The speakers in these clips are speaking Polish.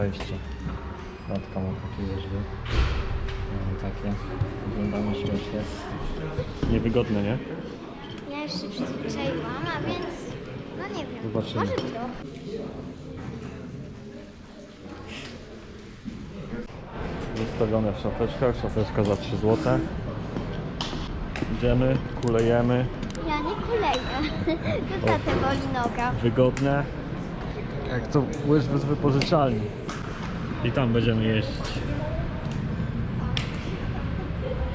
wejście. Matka ma takie łyżwy. Mamy takie. Wyglądamy śmiesznie. Niewygodne, nie? Ja się przyzwyczaiłam, a więc... No nie wiem. Zobaczymy. Może trochę. Wystawione w szafeczkach. Szafeczka za 3 zł. Idziemy, kulejemy. Ja nie kuleję. To tatę boli noga. Wygodne. Jak to łyżwy z wypożyczalni. I tam będziemy jeździć.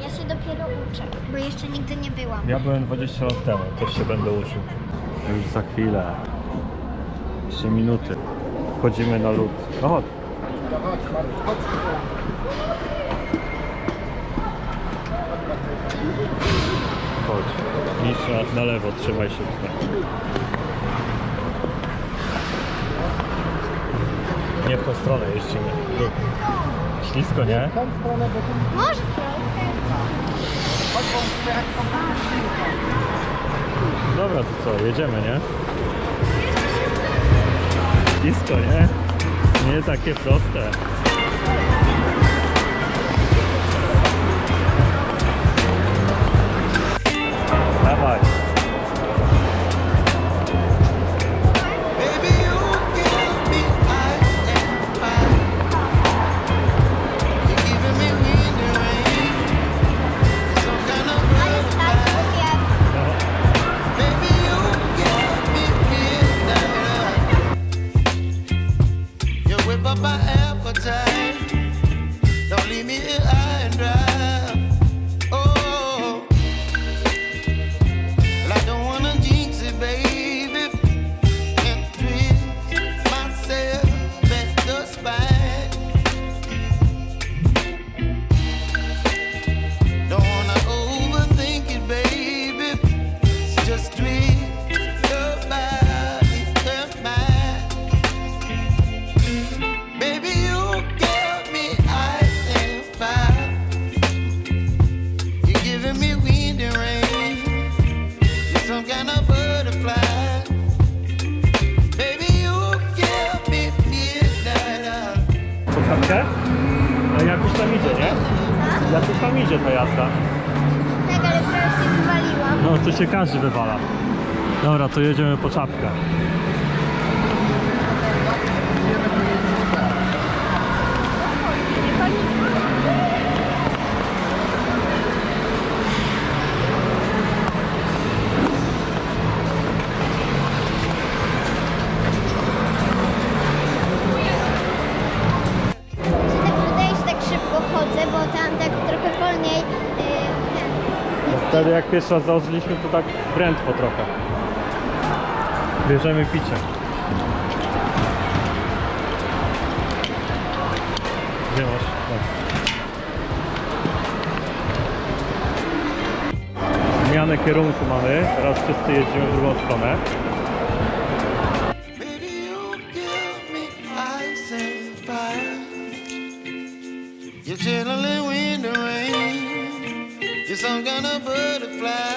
Ja się dopiero uczę, bo jeszcze nigdy nie byłam. Ja byłem 20 lat temu, też się będę uczył. Już za chwilę. 3 minuty. Wchodzimy na lód. No chodź. Chodź. Mistrza na lewo, trzymaj się tutaj. Nie w tą stronę jeździmy. Ślisko, nie? Może. Dobra, to co, jedziemy, nie? Blisko, nie? Nie takie proste. Dawaj. Jakoś tam idzie ta jazda. Tak, ale teraz się wywaliłam. No to się każdy wywala. Dobra, to jedziemy po czapkę. Wtedy jak pierwszy raz założyliśmy, to tak prędko trochę. Bierzemy picie. Gdzie masz? O. Zmianę kierunku mamy. Teraz wszyscy jeździmy w drugą stronę. You're You're some kind of butterfly.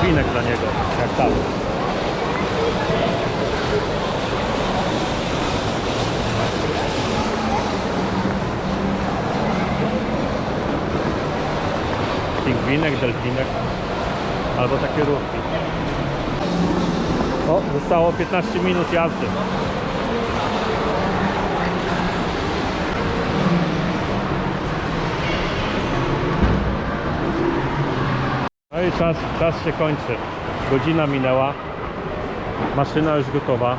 Pingwinek dla niego, jak tam. Pingwinek, delfinek, albo takie ruchy. O, zostało 15 minut jazdy. Czas, czas się kończy. Godzina minęła. Maszyna już gotowa.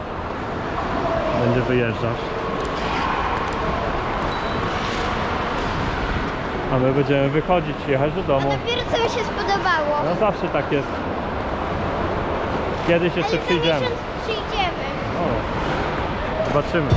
Będzie wyjeżdżać. A my będziemy wychodzić, jechać do domu. Dopiero co mi się spodobało. No zawsze tak jest. Kiedyś jeszcze Ale za przyjdziemy. miesiąc przyjdziemy. O, zobaczymy.